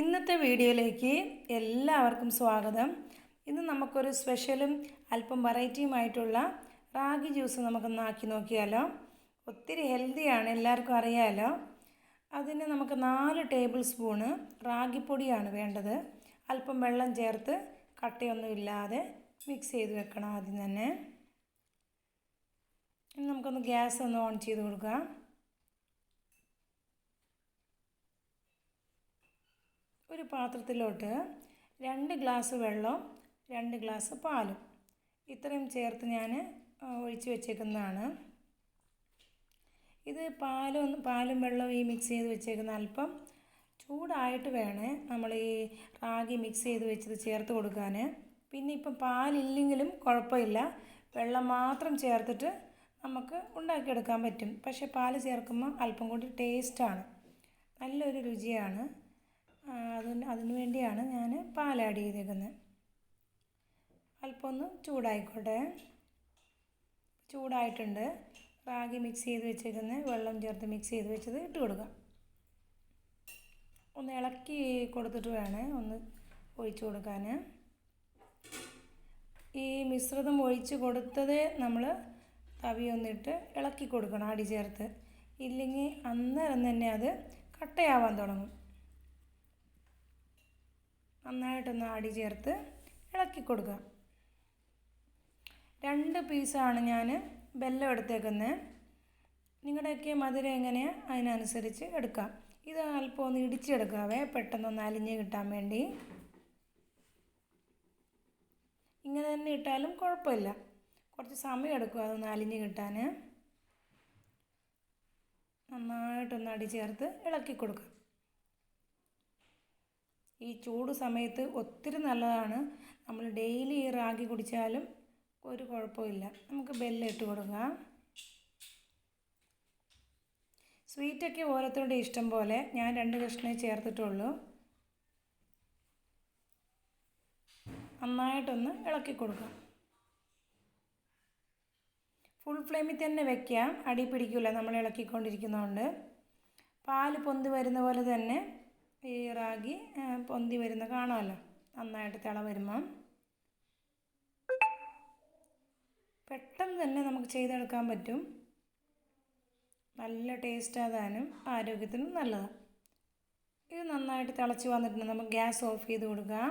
ഇന്നത്തെ വീഡിയോയിലേക്ക് എല്ലാവർക്കും സ്വാഗതം. ഇന്ന് നമുക്കൊരു സ്പെഷ്യലും അല്പം വെറൈറ്റിയുമായിട്ടുള്ള റാഗി ജ്യൂസ് നമുക്കൊന്ന് ആക്കി നോക്കിയാലോ. ഒത്തിരി ഹെൽത്തിയാണ് എല്ലാവർക്കും അറിയാലോ. അതിന് നമുക്ക് നാല് ടേബിൾ സ്പൂണ് റാഗിപ്പൊടിയാണ് വേണ്ടത്. അല്പം വെള്ളം ചേർത്ത് കട്ടയൊന്നും ഇല്ലാതെ മിക്സ് ചെയ്ത് വെക്കണം ആദ്യം തന്നെ. നമുക്കൊന്ന് ഗ്യാസ് ഒന്ന് ഓൺ ചെയ്ത് കൊടുക്കാം. ഒരു പാത്രത്തിലോട്ട് രണ്ട് ഗ്ലാസ് വെള്ളവും രണ്ട് ഗ്ലാസ് പാലും. ഇത്രയും ചേർത്ത് ഞാൻ ഒഴിച്ച് വെച്ചേക്കുന്നതാണ്. ഇത് പാലും പാലും വെള്ളവും ഈ മിക്സ് ചെയ്ത് വെച്ചേക്കുന്ന അല്പം ചൂടായിട്ട് വേണേ നമ്മൾ ഈ റാഗി മിക്സ് ചെയ്ത് വെച്ചത് ചേർത്ത് കൊടുക്കാൻ പിന്നെ ഇപ്പം പാലില്ലെങ്കിലും കുഴപ്പമില്ല. വെള്ളം മാത്രം ചേർത്തിട്ട് നമുക്ക് ഉണ്ടാക്കിയെടുക്കാൻ പറ്റും. പക്ഷേ പാൽ ചേർക്കുമ്പോൾ അല്പം കൂടി ടേസ്റ്റാണ് നല്ലൊരു രുചിയാണ്. അതിന് വേണ്ടിയാണ് ഞാൻ പാൽ ആഡ് ചെയ്തേക്കുന്നത് അല്പം ഒന്ന് ചൂടായിക്കോട്ടെ. ചൂടായിട്ടുണ്ട്. റാഗി മിക്സ് ചെയ്ത് വെച്ചേക്കുന്ന. വെള്ളം ചേർത്ത് മിക്സ് ചെയ്ത് വെച്ചത് ഇട്ട് കൊടുക്കാം. ഒന്ന് ഇളക്കി കൊടുത്തിട്ട് വേണേ ഒന്ന് ഒഴിച്ചു കൊടുക്കാൻ ഈ മിശ്രിതം ഒഴിച്ച് കൊടുത്തത് നമ്മൾ തവി ഒന്നിട്ട് ഇളക്കി കൊടുക്കണം അടി ചേർത്ത്. ഇല്ലെങ്കിൽ അന്നേരം തന്നെ അത് കട്ടയാവാൻ തുടങ്ങും. നന്നായിട്ടൊന്ന് ആടി ചേർത്ത് ഇളക്കി കൊടുക്കുക. രണ്ട് പീസാണ് ഞാൻ ബെല്ലം എടുത്തേക്കുന്നത്. നിങ്ങളുടെയൊക്കെ മധുരം എങ്ങനെയാണ് അതിനനുസരിച്ച് എടുക്കാം. ഇത് അല്പം ഒന്ന് ഇടിച്ചെടുക്കാവേ പെട്ടെന്നൊന്ന് അലിഞ്ഞ് കിട്ടാൻ വേണ്ടി. ഇങ്ങനെ തന്നെ ഇട്ടാലും കുഴപ്പമില്ല. കുറച്ച് സമയം എടുക്കും അതൊന്ന് അലിഞ്ഞ് കിട്ടാൻ. നന്നായിട്ടൊന്ന് അടി ചേർത്ത് ഇളക്കി കൊടുക്കുക. ഈ ചൂട് സമയത്ത് ഒത്തിരി നല്ലതാണ്. നമ്മൾ ഡെയിലി ഈ റാഗി കുടിച്ചാലും ഒരു കുഴപ്പമില്ല. നമുക്ക് ബെല്ലിട്ട് കൊടുക്കാം. സ്വീറ്റൊക്കെ ഓരോരുത്തരുടെ ഇഷ്ടം പോലെ ഞാൻ രണ്ട് കഷ്ണേ ചേർത്തിട്ടുള്ളൂ. നന്നായിട്ടൊന്ന് ഇളക്കി കൊടുക്കാം. ഫുൾ ഫ്ലെയിമിൽ തന്നെ വെക്കാം. അടി പിടിക്കില്ല നമ്മൾ ഇളക്കിക്കൊണ്ടിരിക്കുന്നതുകൊണ്ട് പാൽ പൊന്തി വരുന്ന പോലെ തന്നെ ഈ പൊന്തി വരുന്ന കാണാമല്ലോ. നന്നായിട്ട് തിള വരുമ്പം. പെട്ടെന്ന് തന്നെ നമുക്ക് ചെയ്തെടുക്കാൻ പറ്റും. നല്ല ടേസ്റ്റ് ആകാനും ആരോഗ്യത്തിനും നല്ലതാണ് ഇത് നന്നായിട്ട് തിളച്ച് വന്നിട്ടുണ്ട്. നമുക്ക് ഗ്യാസ് ഓഫ് ചെയ്ത് കൊടുക്കാം.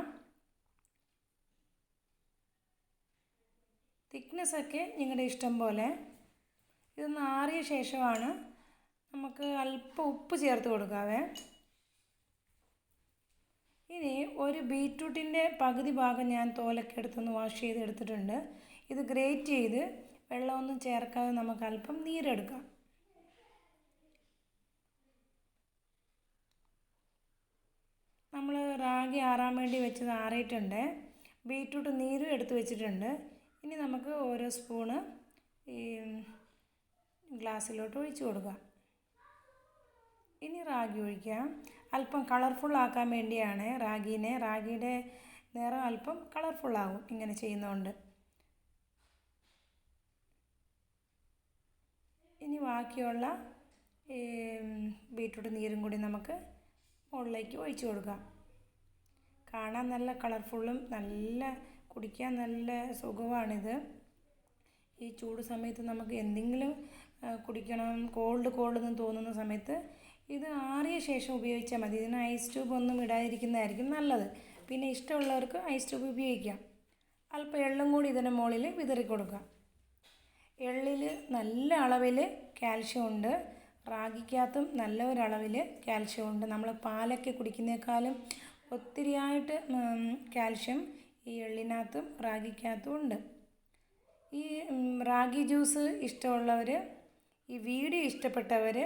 തിക്നെസ്സൊക്കെ നിങ്ങളുടെ ഇഷ്ടം പോലെ. ഇതൊന്ന് ആറിയ ശേഷമാണ് നമുക്ക് അല്പം ഉപ്പ് ചേർത്ത് കൊടുക്കാവേ. ഇനി ഒരു ബീറ്റ്റൂട്ടിന്റെ പകുതി ഭാഗം ഞാൻ തോലൊക്കെ എടുത്തൊന്ന് വാഷ് ചെയ്ത് എടുത്തിട്ടുണ്ട് ഇത് ഗ്രേറ്റ് ചെയ്ത് വെള്ളമൊന്നും ചേർക്കാതെ നമുക്ക് അല്പം നീരെടുക്കാം. നമ്മൾ റാഗി ആറാൻ വേണ്ടി വെച്ചത് ആറിയിട്ടുണ്ട്. ബീറ്റ്റൂട്ട് നീരും എടുത്ത് വെച്ചിട്ടുണ്ട്. ഇനി നമുക്ക് ഓരോ സ്പൂണ് ഈ ഗ്ലാസ്സിലോട്ട് ഒഴിച്ചു കൊടുക്കാം. ഇനി റാഗി ഒഴിക്കാം. അല്പം കളർഫുൾ ആക്കാൻ വേണ്ടിയാണ് റാഗീനെ. റാഗിയുടെ നിറം അല്പം കളർഫുള്ളാകും ഇങ്ങനെ ചെയ്യുന്നതുകൊണ്ട് ഇനി ബാക്കിയുള്ള ബീട്രൂട്ട് നീരും കൂടി നമുക്ക് മുകളിലേക്ക് ഒഴിച്ചു കൊടുക്കാം. കാണാൻ നല്ല കളർഫുള്ളും നല്ല കുടിക്കാൻ നല്ല സുഖമാണിത് ഈ ചൂട് സമയത്ത് നമുക്ക് എന്തെങ്കിലും കുടിക്കണം. കോൾഡ് കോൾഡ് എന്ന് തോന്നുന്ന സമയത്ത് ഇത് ആറിയ ശേഷം ഉപയോഗിച്ചാൽ മതി. ഇതിന് ഐസ് ട്യൂബ് ഒന്നും ഇടാതിരിക്കുന്നതായിരിക്കും നല്ലത്. പിന്നെ ഇഷ്ടമുള്ളവർക്ക് ഐസ് ട്യൂബ് ഉപയോഗിക്കാം. അല്പം എള്ളും കൂടി ഇതിന്റെ മുകളിൽ വിതറി കൊടുക്കാം. എള്ളിൽ നല്ല അളവിൽ കാൽഷ്യം ഉണ്ട്. റാഗിക്കകത്തും നല്ല ഒരളവിൽ കാൽഷ്യം ഉണ്ട്. നമ്മൾ പാലൊക്കെ കുടിക്കുന്നേക്കാളും ഒത്തിരിയായിട്ട് കാൽഷ്യം ഈ എള്ളിനകത്തും റാഗിക്കകത്തും ഉണ്ട്. ഈ റാഗി ജ്യൂസ് ഇഷ്ടമുള്ളവർ ഈ വീഡിയോ ഇഷ്ടപ്പെട്ടവർ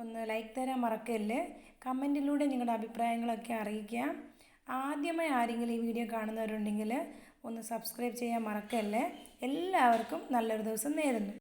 ഒന്ന് ലൈക്ക് തരാൻ മറക്കല്ലേ? കമന്റിലൂടെ നിങ്ങളുടെ അഭിപ്രായങ്ങളൊക്കെ അറിയിക്കുക. ആദ്യമായി ആരെങ്കിലും ഈ വീഡിയോ കാണുന്നവരുണ്ടെങ്കിൽ ഒന്ന് സബ്സ്ക്രൈബ് ചെയ്യാൻ മറക്കല്ലേ? എല്ലാവർക്കും നല്ലൊരു ദിവസം നേരുന്നു.